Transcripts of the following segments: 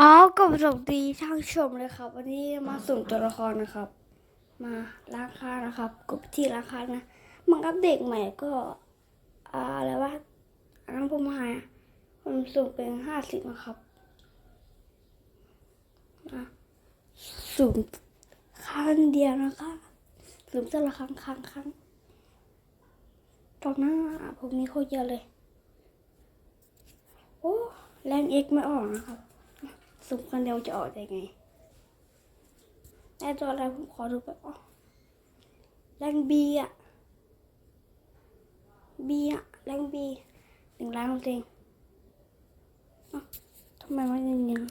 อ๋อก็สวัสดีท่านผู้ชมเลยครับ วันนี้มาสุ่มตัวละครนะครับ มาล้างคานะครับกดที่ล้างคานะมันอัปเดตใหม่ก็อ่าอะไรวะอันนั้นผมหายผมสุ่มเป็นห้าสิบนะครับมาสุ่มครั้งเดียวนะคะสุ่มแต่ละครั้งครั้งครั้งตอนหน้าผมมีโคตรเยอะเลยโอ้แรงเอ็กไม่ออกนะครับ สุ่มคนเดียวจะออกได้ไงแต่ตัวอะไรผมขอดูไปอ๋อแรงบีอะบีอะแรงบีหนึ่งล้านเองอ๋อทำไมมันยังยัง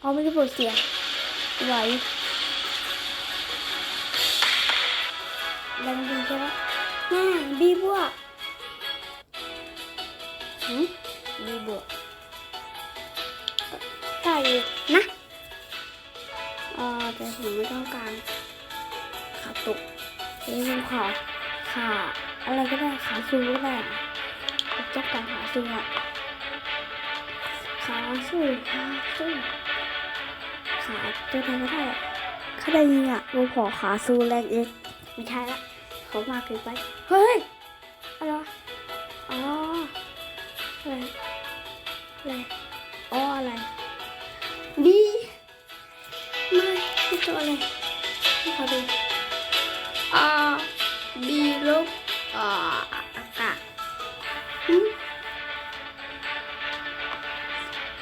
อ๋อไม่ได้เปิดเสียงไหวแรงบีใช่ปะแม่บีบวกหืมบีบวก ไก่นะเออแต่ผมไม่ต้องการขาตุกนี่ผมขอขาอะไรก็ได้ขาซูก็ได้ผมต้องการขาซูอะขาซูขาซูขาตัวไหนก็ได้ข้าได้ยิงอะผมขอขาซูแรงเอ็กไม่ใช่ละเขามาเกินไปเฮ้ยอะไรวะอ๋ออะไรอะไรอ๋ออะไร ตัวอะไรไม่ขอดูอ่าบีลบอ่าอากาศหืม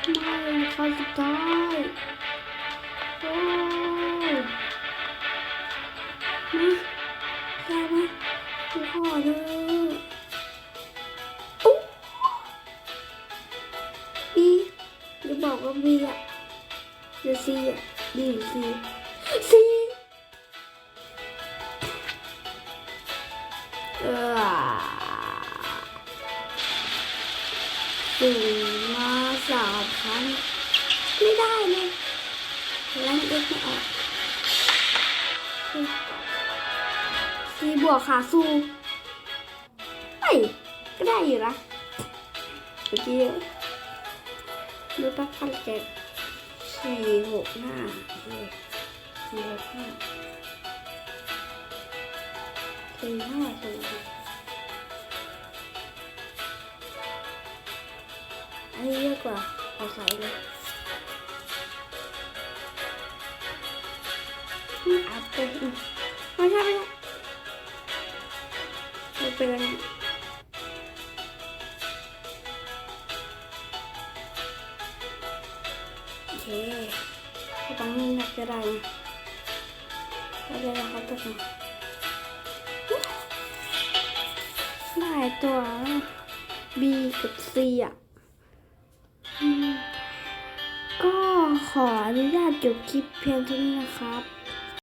ไม่เขาสุดท้ายโอ้ยมาได้ไหมไม่ขอเลยอุ๊บบีอย่าบอกว่าบีอะหรือซีอะดีหรือซี ซีเออสูงมาสามครั้งไม่ได้เลยล้วเอ็กไม่ออกซีบวกขาสู้เฮ้ยก็ได้อยู่นะเมื่อกี้ดูแป๊บพันเจ็ดสี่หกห้า สี่หกห้าสี่ห้าสี่อันนี้เยอะกว่าขอาใส่เลยอืมอัพไปอืมไม่ใช่ไม่ใช่ไม่เป็นไรโอเคตรงนี้นักจะได้นะ ก็ได้แล้วครับทุกคนได้ตัว B กับ C อะ ก็ขออนุญาตจบคลิปเพียงเท่านี้นะครับ